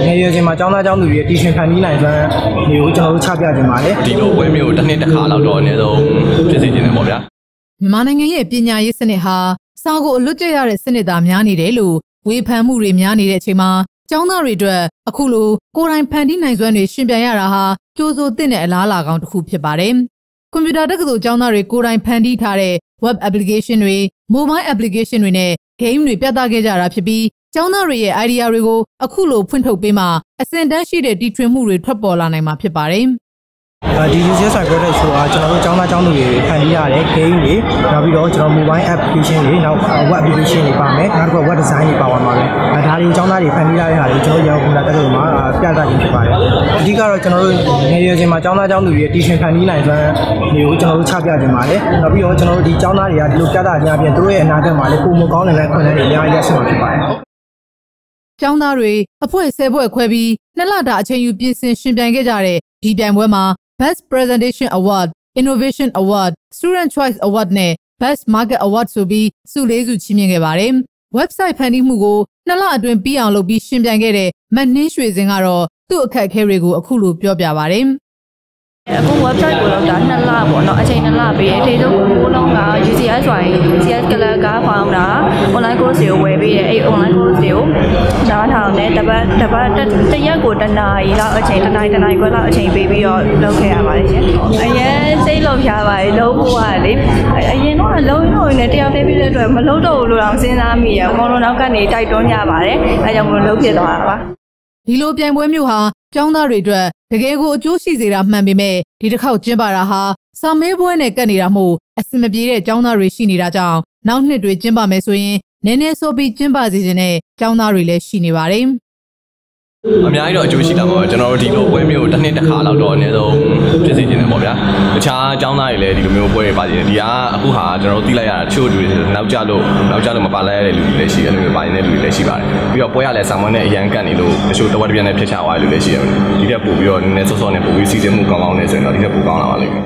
ငယ်ရွယ်ချိန်မှာကျောင်းသားကျောင်းသူတွေရဲ့တီရှင်ဖန်တီးနိုင်စွမ်းမျိုးကိုကျွန်တော်တို့ချပြခြင်းပါတယ်ဒီလိုပွဲမျိုးတစ်နှစ်တစ်ခါလောက်တော့အနည်းဆုံးဖြစ်စေချင်တယ်ပေါ့ဗျာမြန်မာနိုင်ငံရဲ့ပညာရေးစနစ်ဟာစာကိုအလွတ်ကျရတဲ့စနစ်သားများနေတယ်လို့ဝေဖန်မှုတွေများနေတဲ့အချိန်မှာကျောင်းသားတွေအတွက်အခုလိုကိုယ်တိုင်ဖန်တီးနိုင်စွမ်းတွေရှင်ပြန်ရတာဟာကြိုးစိုးတဲ့အလားအလာကောင်းတစ်ခုဖြစ်ပါတယ်။ကွန်ပျူတာတက္ကသိုလ်ကျောင်းသားတွေကိုယ်တိုင်ဖန်တီးထားတဲ့ web application တွေ mobile application တွေနဲ့ game တွေပြသခဲ့ကြတာဖြစ်ပြီး ကျောင်းသားတွေရဲ့ idea တွေကိုအခုလိုဖွင့်ထုတ်ပေးမှအစင်တန်းရှိတဲ့တီထွင်မှုတွေထွက်ပေါ်လာနိုင်မှာဖြစ်ပါတယ်။ဒီ UCSI project ဆိုတာကျွန်တော်တို့ကျောင်းသားကျောင်းသူတွေဖန်တီးရတဲ့ game တွေနောက်ပြီးတော့ကျွန်တော် mobile application တွေနောက် web application တွေပါမယ်နောက်တစ်ခု web design တွေပါဝင်ပါမယ်အဲဒါတွေကျောင်းသားတွေဖန်တီးရတဲ့ဟာတွေကျွန်တော်ရောကွန်ပျူတာတက္ကသိုလ်မှာပြသခြင်းဖြစ်ပါတယ်အဓိကတော့ကျွန်တော်တို့ငယ်ရွယ်ချိန်မှာကျောင်းသားကျောင်းသူတွေရဲ့တီရှင်ဖန်တီးနိုင်စွမ်းမျိုးကိုကျွန်တော်တို့ချပြခြင်းပါတယ်နောက်ပြီးတော့ကျွန်တော်တို့ဒီကျောင်းသားတွေကဒီလိုပြသခြင်းအပြင်သူတို့ရဲ့အနာဂတ်မှာလည်းပုံမကောင်းတဲ့ခွင့်လန်းတွေအများကြီးရရှိမှာဖြစ်ပါတယ် ကျောင်းသားတွေအဖွဲ့ဆယ်ဖွဲ့ခွဲပြီးနှစ်လတာအချိန်ယူပြင်ဆင်ရှင်ပြိုင်ခဲ့ကြတဲ့ဒီပြိုင်ပွဲမှာ Best Presentation Award, Innovation Award, Student Choice Award နဲ့ Best Market Award ဆိုပြီးဆုလေးဆုချီးမြှင့်ခဲ့ပါတယ်။ website ဖန်တီးမှုကိုနှစ်လအတွင်းပြီးအောင်လုပ်ပြီးရှင်ပြိုင်ခဲ့တဲ့မတ်နှင်းရွှေစင်ကတော့သူ့အခက်အခဲတွေကိုအခုလိုပြောပြပါတယ်။ အခု website ကိုတော့ဒါ2လပေါ့เนาะအချိန်2လပေးတယ်တေဆုံးကိုလုံးက UCI ဆိုရင် CS Color ကဖောင်းတာ online course တွေကိုဝယ်ပေးတယ်အဲ့ online course တွေကိုနားထောင်တယ်တပတ်တပတ်တရက်ကိုတနာရီလောက်အချိန်တနာရီတနာရီခွဲလောက်အချိန်ပေးပြီးတော့လုပ်ခဲ့ရပါတယ်ရှင်အရင်စိတ်လုံးရှားပါတယ်လုံးဖို့ကလေအရင်တော့လုံးရုံနဲ့တယောက်တည်းပြည့်တဲ့အတွက်မလုံးတော့ဘူးလို့တော့စဉ်းစားမိရအကုန်လုံးနောက်ကနေတိုက်တွန်းကြပါတယ်အဲကြောင့်မလို့လုပ်ဖြစ်သွားတာပါ ဒီလိုပြိုင်ပွဲမျိုးဟာကျောင်းသားတွေအတွက် တကယ်ကိုအကျိုးရှိစေတာမှန်ပေမဲ့ဒီတစ်ခေါက်ကျင်းပတာဟာစာမေးပွဲနဲ့ကပ်နေတာမို့အဆင်မပြေတဲ့ကျောင်းသားတွေရှိနေတာကြောင့်နောက်နှစ်တွေကျင်းပမယ်ဆိုရင်နည်းနည်းဆိုပြီးကျင်းပစေခြင်းနဲ့ကျောင်းသားတွေလည်းရှိနေပါတယ် အများကြီးတော့အကျိုးရှိတာပေါ့ကျွန်တော်တို့ဒီလိုပွဲမျိုးတစ်နှစ်တစ်ခါလောက်တော့အနည်းဆုံးဖြစ်စေချင်တယ်ပေါ့ဗျာတခြားအကြောင်းသားတွေလည်းဒီလိုမျိုးပွဲတွေပါနေတယ်ဒီကအခုဟာကျွန်တော်တို့သိလိုက်ရတာတချို့လူတွေနောက်ကျလို့နောက်ကျလို့မပါလိုက်ရတဲ့လူတွေလည်းရှိတယ်လူတွေပါနေတဲ့လူတွေလည်းရှိပါတယ်ပြီးတော့ပွဲရလဲဆာမွန်နဲ့အရန်ကန်နေလို့တချို့တဝက်တစ်ပြက်နဲ့ဖြစ်ချသွားတယ်လူလည်းရှိတယ်ဒီထက်ပို့ပြီးတော့နည်းနည်းစောစောနဲ့ပို့ပြီးစီစဉ်မှုကောင်းကောင်းနေဆိုရင်တော့ဒီထက်ပိုကောင်းလာပါလိမ့်မယ်